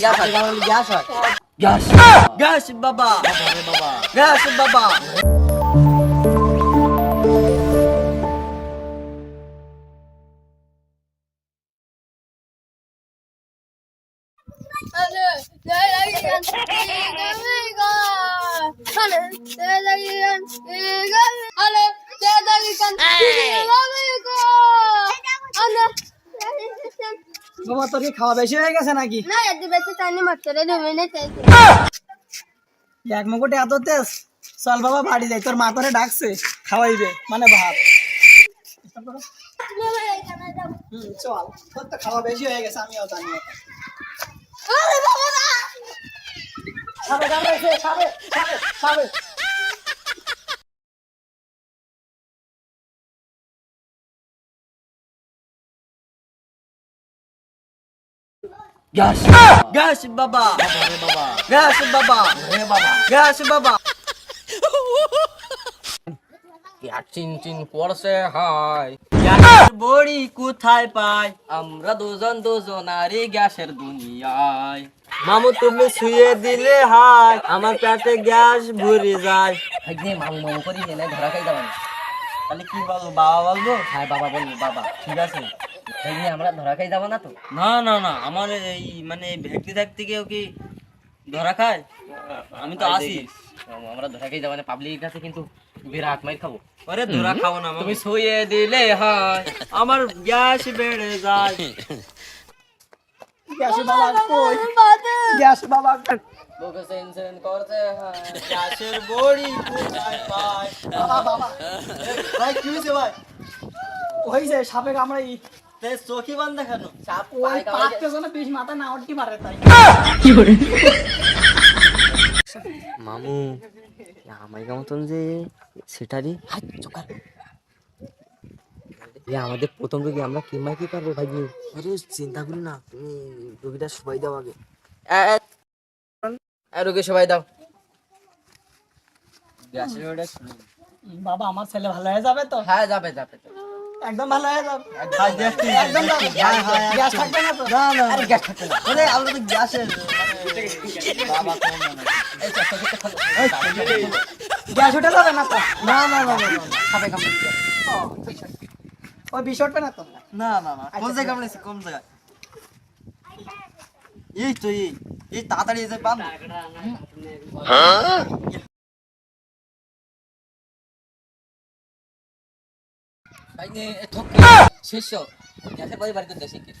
Gas হয় gas হয় gas gas বাবা গ্যাস বাবা তোর কি খাওয়া বেশি হয়ে গেছে নাকি? এক মুকুটে এত তেজ। চল বাবা বাড়ি যাই। তোর মা তোরে ডাকছে খাওয়াইবে মানে ভাত। চল। তোর তো খাওয়া বেশি হয়ে গেছে আমিও জানি এখন। সাবে কামড়াইছে, সাবে, সাবে, গ্যাস গ্যাস বাবা বাবা গ্যাস বাবা রে বাবা গ্যাস বাবা চিন চিন করছে হাই বড়ি কোথায় পাই আমরা দুজন দুজনারই গ্যাসের দুনিয়ায় মামু তুমি শুয়ে দিলে হাই আমার পেটে গ্যাস ভরে যায় মামু মামু করি এনে ধরা খাই যাবেন তাহলে কি বলব বাবা বলব হ্যাঁ বাবা বলব বাবা ঠিক আছে আমরা ধরা খাই যাব না তো? না না না আমার এই মানে ভেটকি থাকতে কেউ কি ধরা খায়? আমি তো আসি। আমরা ধরা খাই যাব না পাবলিকের কাছে কিন্তু বিরাট মাইর খাব। আরে ধরা খাব না তুমি শুয়ে দিলে হাই আমার গ্যাস বেড়ে যায়। গ্যাস বাবা কই? গ্যাস বাবা বুকে সেন সেন করছে হাই গ্যাসের বড়ি কোথায় পাই বাবা বাবা। ভাই কি হয়েছে ভাই? ওই যে সাপে কামড়াই। তে চাপ ওই মাথা না তাই। মামু আমার মতন যে সেটারই এ আমাদের প্রথম রোগী আমরা কিমাই কি পারব ভাই আরে চিন্তা করি না তুমি রোগীটা সবাই দাও আগে। রোগী সবাই দাও। বাবা আমার ছেলে ভালো হয়ে যাবে তো? হ্যাঁ যাবে যাবে। একদম ভালো হয়ে যাবে একদম গ্যাস থাকবে না তো না না আরে গ্যাস থাকবে না আরে আমরা তো উঠে যাবে না তো না না না না খাবে কামড়ে ওই বিষ উঠবে না তো না না না কোন জায়গা আমরা কোন জায়গা এই তো এই এই তাড়াতাড়ি এসে ভাইনে শিষ্য গ্যাসের পরে বাড়ি করতে শিখে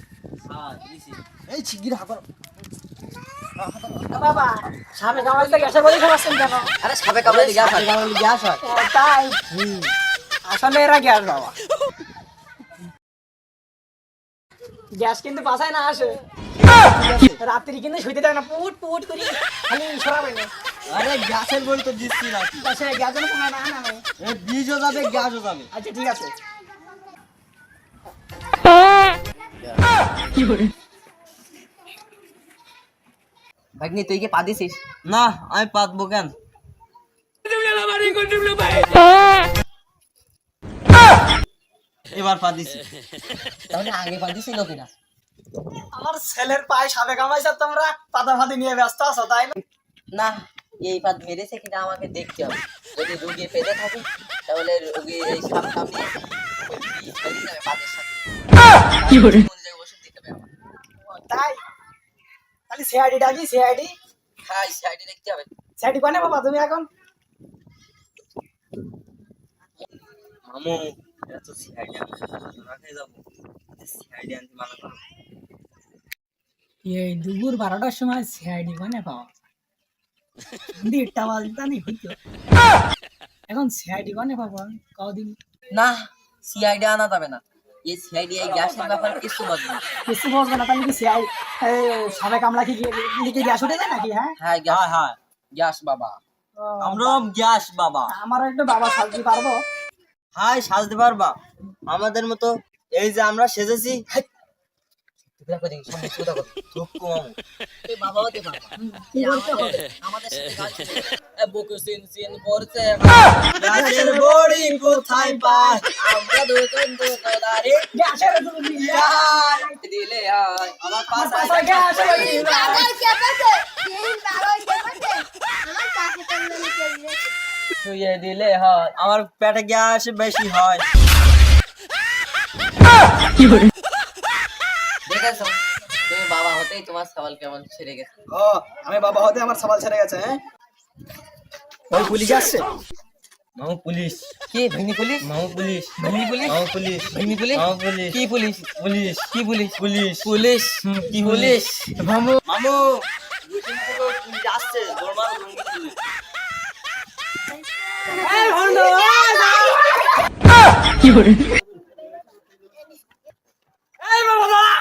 এই শিগগির হাকর বাবা সাপে কামড়াইতে গ্যাসের বড়ি খাওয়াচ্ছেন কেন আরে সাপে কামড়ে গ্যাস হয় গ্যাস হয় তাই আসলে এরা গ্যাস বাবা গ্যাস কিন্তু বাসায় না আসে রাত্রি কিন্তু শুইতে দেয় না পুট পুট করি খালি সরাবে না আরে গ্যাসের বই তো দিচ্ছি না সে গ্যাস যেন কমায় না না বীজও যাবে গ্যাসও যাবে আচ্ছা ঠিক আছে ভাগ্নি তুই কি পা দিছিস না আমি পাতবো কেন? এবার পা দিছি তাহলে আগে পা দিছিল কিনা আমার ছেলের পায়ে সাপে কামাইছে তোমরা পাতা ফাতি নিয়ে ব্যস্ত আছো তাই না? না এই পা মেরেছে কিনা আমাকে দেখতে হবে। যদি রুগী পেতে থাকে তাহলে রুগী এই সাপ কামড়িয়ে ওই বিষ বেরিয়ে যাবে পাদের সাথে কোন জায়গায় ওষুধ দিতে হবে আমার ও, তাই সিআইডি ডাকি সিআইডি হ্যাঁ সাইডে দেখতে হবে। সিআইডি কোনে বাবা? তুমি এখন? মামু এত সিআইডি রাখে যাব। সিআইডি আনতে মানা করো। এই দুপুর বারোটার সময় সিআইডি কোনে পাওয়া? দেড়টা বাজতা নি হইতো। এখন সিআইডি কোনে পাবো? কদিন? না সিআইডি আনা যাবে না। এই সিআইডি এই গ্যাসের ব্যাপারে কিছু বলবে কিছু বলবে না তাহলে কি সিআই কি কি গ্যাস উঠে যায় নাকি হ্যাঁ? হ্যাঁ গ্যাস। হ্যাঁ হ্যাঁ গ্যাস বাবা। ও, আমরা গ্যাস বাবা। আমারও একটু বাবা সাজতে পারব। হাই সাজতে পারবা। আমাদের মতো এই যে আমরা সেজেছি টুকরা করে দিন সামনে টুকরা করে থুকু তুই বাবা হতে পারবা কি করতে হবে আমাদের সাথে কাজ এ বুকু সিন সিন করছে। গ্যাসের বড়ি কোথায় পায়? আমরা দুজন দুজনারে গ্যাস ছেড়ে দেবো দিলে হয়। আমার পাশা পাশা গ্যাস গেছে। কে পাশে এই পাগল কে পাশে আমার কাছে টাঙ্গালে কে শুয়ে দিলে হয়। আমার পেটে গ্যাস বেশি হয়। বাবা হতেই তোমার সওয়াল কেমন ছেড়ে গেছে। ও আমি বাবা হতে আমার সবাল ছেড়ে গেছে হ্যাঁ? ওই পুলিশ আসছে? মামু পুলিশ। কি ভেঙি পুলিশ? মামু পুলিশ। ভেঙি পুলিশ? মামু পুলিশ। ভেঙি পুলিশ? মামু পুলিশ। কি পুলিশ? পুলিশ। কি পুলিশ? পুলিশ। পুলিশ। কি পুলিশ। মামু। মামু পুলিশ আসছে লঙ্গি এই ভন্ড এই বাবা দাঁড়া।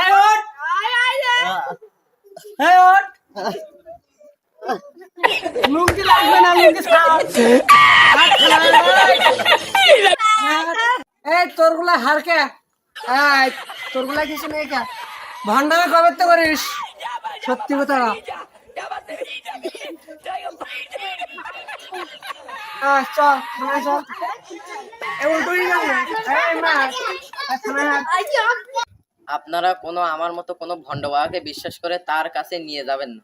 এই ওঠ এই ওঠ লুঙ্গি লাগবে না, লুঙ্গি। এই, তোরগুলা হারকে এই, তোরগুলা কিছু নেই কে? ভান্ডারে কবে তো করিস? সত্যি কথা। চল চল এ উল্টোই আপনারা কোনো আমার মতো কোনো ভণ্ড বাবাকে বিশ্বাস করে তার কাছে নিয়ে যাবেন না।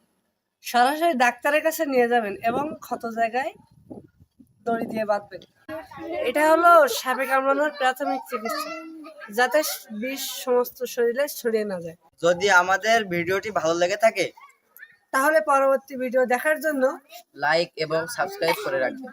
সরাসরি ডাক্তারের কাছে নিয়ে যাবেন এবং ক্ষত জায়গায় দড়ি দিয়ে বাঁধবেন। এটা হলো সাপে কামড়ানোর প্রাথমিক চিকিৎসা যাতে বিষ সমস্ত শরীরে ছড়িয়ে না যায়। যদি আমাদের ভিডিওটি ভালো লেগে থাকে তাহলে পরবর্তী ভিডিও দেখার জন্য লাইক এবং সাবস্ক্রাইব করে রাখবেন।